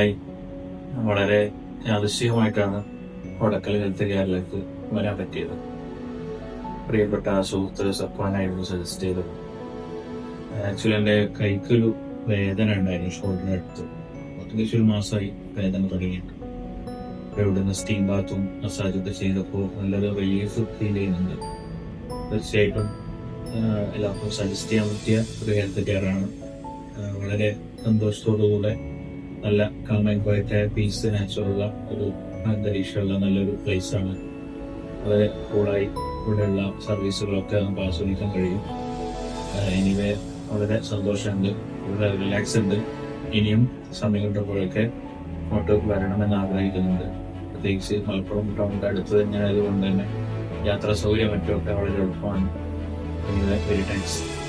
Hi വളരെ യാദൃശ്ചികമായിട്ടാണ് Vadakkel health കെയറിലേക്ക് വരാൻ പറ്റിയത്. പ്രിയപ്പെട്ട സുഹൃത്ത് സപ്പാനായിരുന്നു സജസ്റ്റ് ചെയ്തത്. ആക്ച്വലി എന്റെ കൈക്കൊരു വേദന ഉണ്ടായിരുന്നു ഷോൾഡറിന് അടുത്ത് ഏകദേശം ഒരു മാസമായി വേദന തുടങ്ങിയിട്ട്. അപ്പോൾ ഇവിടുന്ന് സ്റ്റീം ബാത്തും മസാജൊക്കെ ചെയ്തപ്പോൾ നല്ലൊരു റിലീഫ് ഫീൽ ചെയ്യുന്നുണ്ട്. തീർച്ചയായിട്ടും എല്ലാവർക്കും സജസ്റ്റ് ചെയ്യാൻ പറ്റിയ ഒരു ഹെൽത്ത് കെയർ ആണ്. ആഹ് നല്ല കാമൻ ക്വയറ്റായ പീസ് നാച്ചുറലുള്ള ഒരു അന്തരീക്ഷമുള്ള നല്ലൊരു പ്ലേസ് ആണ്. വളരെ കൂളായി ഇവിടെയുള്ള സർവീസുകളൊക്കെ നമുക്ക് ആസ്വദിക്കാൻ കഴിയും. എനിവേ വളരെ സന്തോഷമുണ്ട്. വളരെ റിലാക്സ് ഉണ്ട്. ഇനിയും സമയം കിട്ടുമ്പോഴൊക്കെ ഇങ്ങോട്ട് വരണമെന്ന് ആഗ്രഹിക്കുന്നുണ്ട്. പ്രത്യേകിച്ച് മലപ്പുറം ടൗണിന്റെ അടുത്ത് തന്നെ ആയതുകൊണ്ട് തന്നെ യാത്രാ സൗകര്യം മറ്റുമൊക്കെ വളരെ എളുപ്പമാണ്. Very thanks